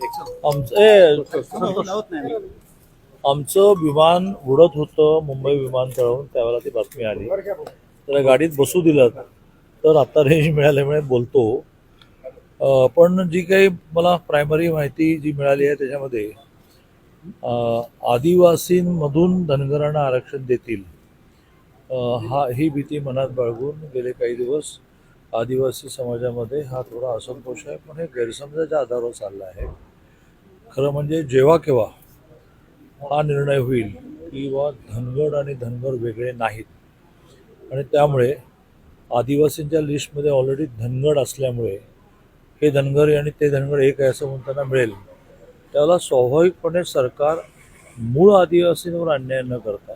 आमचं ए, आमचं विमान उडत होतं मुंबई विमानतळावरून त्यावेळेला ती बातमी आली. त्याला गाडीत बसू दिलं तर आता रेंज मिळाल्यामुळे बोलतो. पण जी काही मला प्रायमरी माहिती जी मिळाली आहे त्याच्यामध्ये आदिवासींमधून धनगरांना आरक्षण देतील. हा ही भीती मनात बाळगून गेले काही दिवस आदिवासी समाजामध्ये हा थोडा असंतोष आहे पण हे गैरसमजाच्या आधारावर चालला आहे. खरं म्हणजे जेव्हा केव्हा हा निर्णय होईल की बा धनगड आणि धनगर वेगळे नाहीत. आणि त्यामुळे आदिवासींच्या लिस्टमध्ये ऑलरेडी धनगड असल्यामुळे हे धनगर आणि ते धनगर एक आहे असं म्हणताना मिळेल. त्याला स्वाभाविकपणे सरकार मूळ आदिवासींवर अन्याय न करता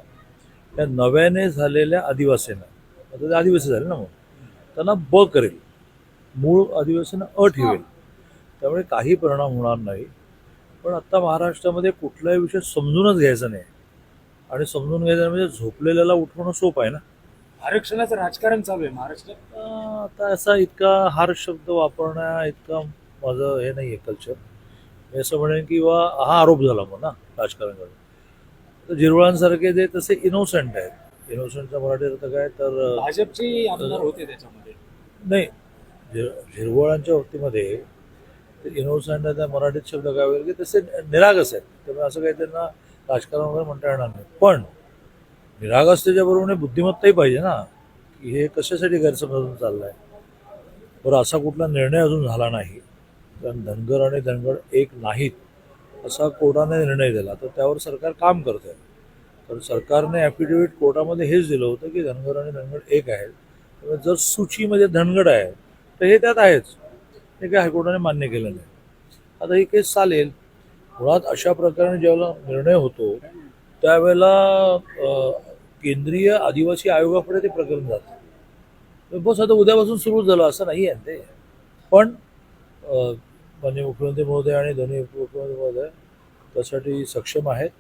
त्या नव्याने झालेल्या आदिवासींना आता ते आदिवासी झाले ना मग त्यांना ब करेल. मूळ आदिवासींना अ ठेवेल त्यामुळे काही परिणाम होणार नाही. पण आता महाराष्ट्रामध्ये कुठलाही विषय समजूनच घ्यायचा नाही. आणि समजून घ्यायचा म्हणजे झोपलेल्याला उठवणं सोपं आहे ना. आरक्षणाचं राजकारण चालू आहे महाराष्ट्रात? आता असा इतका हार शब्द वापरण्या इतका माझं हे नाही आहे कल्चर मी असं म्हणेन की बा हा आरोप झाला मग ना राजकारणाकडे तर जिरवळांसारखे जे तसे इनोसंट आहेत. इनोसंटचा मराठी अर्थ काय तर भाजपचे आमदार होते त्याच्यामध्ये. नाही झिर झिरवळांच्या बाबतीमध्ये इनोसंट त्या मराठीत शब्द काय वगैरे की तसे निरागस आहेत. त्यामुळे असं काही त्यांना राजकारण वगैरे म्हणता येणार नाही. पण निरागस त्याच्याबरोबर बुद्धिमत्ताही पाहिजे ना की हे कशासाठी गैरसमजून चाललं आहे बरं असा कुठला निर्णय अजून झाला नाही. कारण धनगर आणि धनगर एक नाहीत असा कोर्टाने निर्णय दिला. तर त्यावर सरकार काम करत आहे तर सरकारने ॲफिडेव्हिट कोर्टामध्ये हेच दिलं होतं की धनगर आणि धनगड एक आहेत. त्यामुळे जर सूचीमध्ये धनगड आहे तर हे त्यात आहेच. हे काही हायकोर्टाने मान्य केलं नाही. आता ही केस चालेल. मुळात अशा प्रकारे ज्यावेळेला निर्णय होतो त्यावेळेला केंद्रीय आदिवासी आयोगाकडे ते प्रकरण जातं. बस आता उद्यापासून सुरू झालं असं नाही आहे ते. पण माननीय मुख्यमंत्री महोदय आणि दोन्ही उपमुख्यमंत्री महोदय त्यासाठी सक्षम आहेत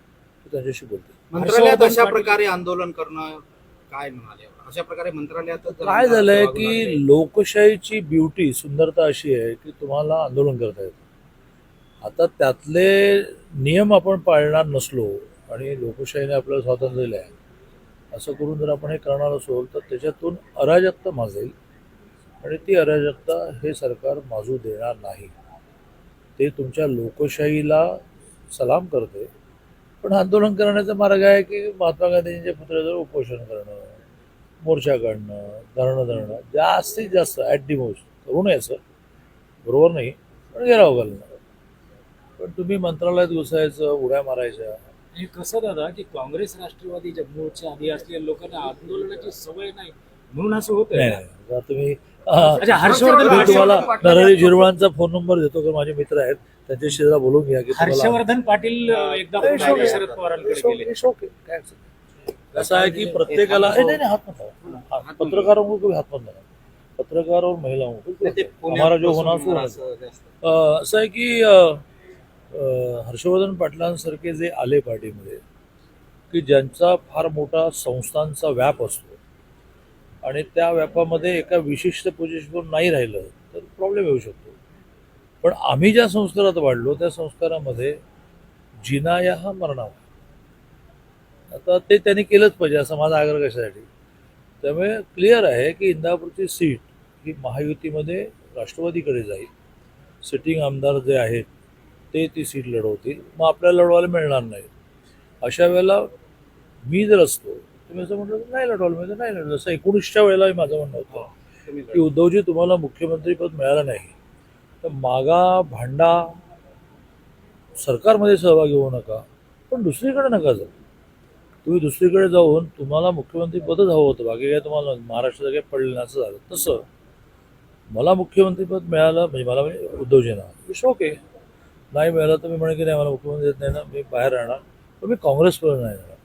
त्यांच्याशी बोलते मंत्रालयात अशा प्रकारे आंदोलन करणं काय म्हणाले? अशा प्रकारे मंत्रालयात काय झालंय की लोकशाहीची ब्युटी सुंदरता अशी आहे की तुम्हाला आंदोलन करता येतं. आता त्यातले नियम आपण पाळणार नसलो आणि लोकशाहीने आपल्याला स्वातंत्र्य दिलं आहे असं करून जर आपण हे करणार असो तर त्याच्यातून अराजकता माजेल आणि ती अराजकता हे सरकार माजू देणार नाही. ते तुमच्या लोकशाहीला सलाम करते पण आंदोलन करण्याचा मार्ग आहे की महात्मा गांधींच्या पुतळ्याजवळ उपोषण करणं मोर्चा काढणं धरणं धरणं. जास्तीत जास्त ॲट दी मोस्ट करू नये सर बरोबर नाही पण गेराव घालणं. पण तुम्ही मंत्रालयात घुसायचं उड्या मारायच्या. आणि कसं दादा की काँग्रेस राष्ट्रवादी जम्मूच्या आधी असलेल्या लोकांना आंदोलनाची सवय नाही. म्हणून असं होत नाही नाही. आता तुम्ही हा, अच्छा हर्षवर्धन मी तुम्हाला पाटील- नरहरी झिरवळांचा फोन नंबर देतो कारण माझे मित्र आहेत. त्यांच्याशी जरा बोलून घ्या की तुम्हाला हर्षवर्धन पाटील एकदा It's पुन्हा okay. शरद पवारांकडे It's okay, गेले it's okay. काय अडचण नाही. कसं आहे की प्रत्येकाला ए, नाही नाही मत पत्रकारों को कभी हात मत लगाना. पत्रकार और महिलाओं को हमारा जो होना. अ, असं आहे की अ, अ, हर्षवर्धन पाटलांसारखे जे आले पार्टीमध्ये की ज्यांचा फार मोठा संस्थांचा व्याप असतो आणि त्या व्यापामध्ये एका विशिष्ट पोझिशनवर नाही राहिलं तर प्रॉब्लेम येऊ शकतो पण आम्ही ज्या संस्कारात वाढलो त्या संस्कारामध्ये जिनाया हा मरणावा. आता ते त्यांनी केलंच पाहिजे असा माझा आग्रह कशासाठी? त्यामुळे क्लिअर आहे की इंदापूरची सीट ही महायुतीमध्ये राष्ट्रवादीकडे जाईल. सिटिंग आमदार जे आहेत ते ती सीट लढवतील. मग आपल्याला लढवायला मिळणार नाही अशा वेळेला मी जर असतो तुम्ही असं म्हटलं तर नाही लढवायला मिळतं नाही लढवलं असं एकोणीसच्या वेळेला माझं म्हणणं होतं की उद्धवजी तुम्हाला मुख्यमंत्रीपद मिळालं नाही. तर मागा भांडा सरकारमध्ये सहभागी होऊ नका पण दुसरीकडे नका जाऊ. तुम्ही दुसरीकडे जाऊन तुम्हाला मुख्यमंत्रीपदच हवं होतं बाकी काय तुम्हाला महाराष्ट्रात काही पडलं नाही असं झालं. तसं मला मुख्यमंत्रीपद मिळालं म्हणजे मला म्हणजे उद्धवजींना इट्स ओके नाही मिळालं तर मी म्हणे की नाही मला मुख्यमंत्री देत नाही ना मी बाहेर राहणार. पण मी काँग्रेसबरोबर नाही राहणार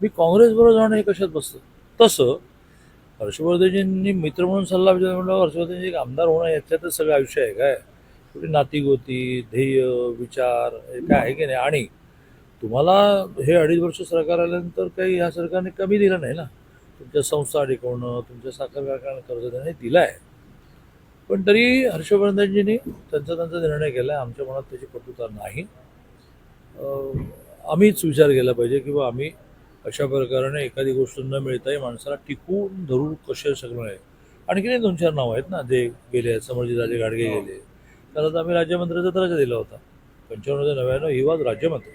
मी काँग्रेसबरोबर जाणं हे कशात बसतं? तसं हर्षवर्धनजींनी मित्र म्हणून सल्ला विचार म्हटलं हर्षवर्धनजी एक आमदार होणं याच्यातच सगळं आयुष्य आहे काय? कुठे नातीगोती ध्येय विचार हे काय आहे की नाही? आणि तुम्हाला हे अडीच वर्ष सरकार आल्यानंतर काही ह्या सरकारने कमी दिलं नाही ना? तुमच्या संस्था टिकवणं तुमच्या साखर कारखाना कर्ज देणं हे दिलं आहे पण तरी हर्षवर्धनजींनी त्यांचा त्यांचा निर्णय केला आहे आमच्या मनात त्याची कटुता नाही. आम्हीच विचार केला पाहिजे किंवा आम्ही अशा प्रकारे एखादी गोष्ट न मिळताही माणसाला टिकून धरू कसे शकणार आहे. आणखीन दोन चार नावं आहेत ना जे गेले आहेत समरजी राजे गाडगे गेले. त्याला तर आम्ही राज्यमंत्र्याचा दर्जा दिला होता. पंच्याण्णव नव्याण्णव ही वाज राज्यमंत्री.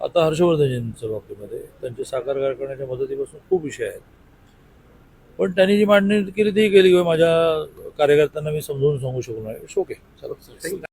आता हर्षवर्धनजींच्या बाबतीमध्ये त्यांचे साकार कारखान्याच्या मदतीपासून खूप विषय आहेत. पण त्यांनी जी मांडणी केली ती केली किंवा माझ्या कार्यकर्त्यांना मी समजावून सांगू शकलो नाही. ओके चला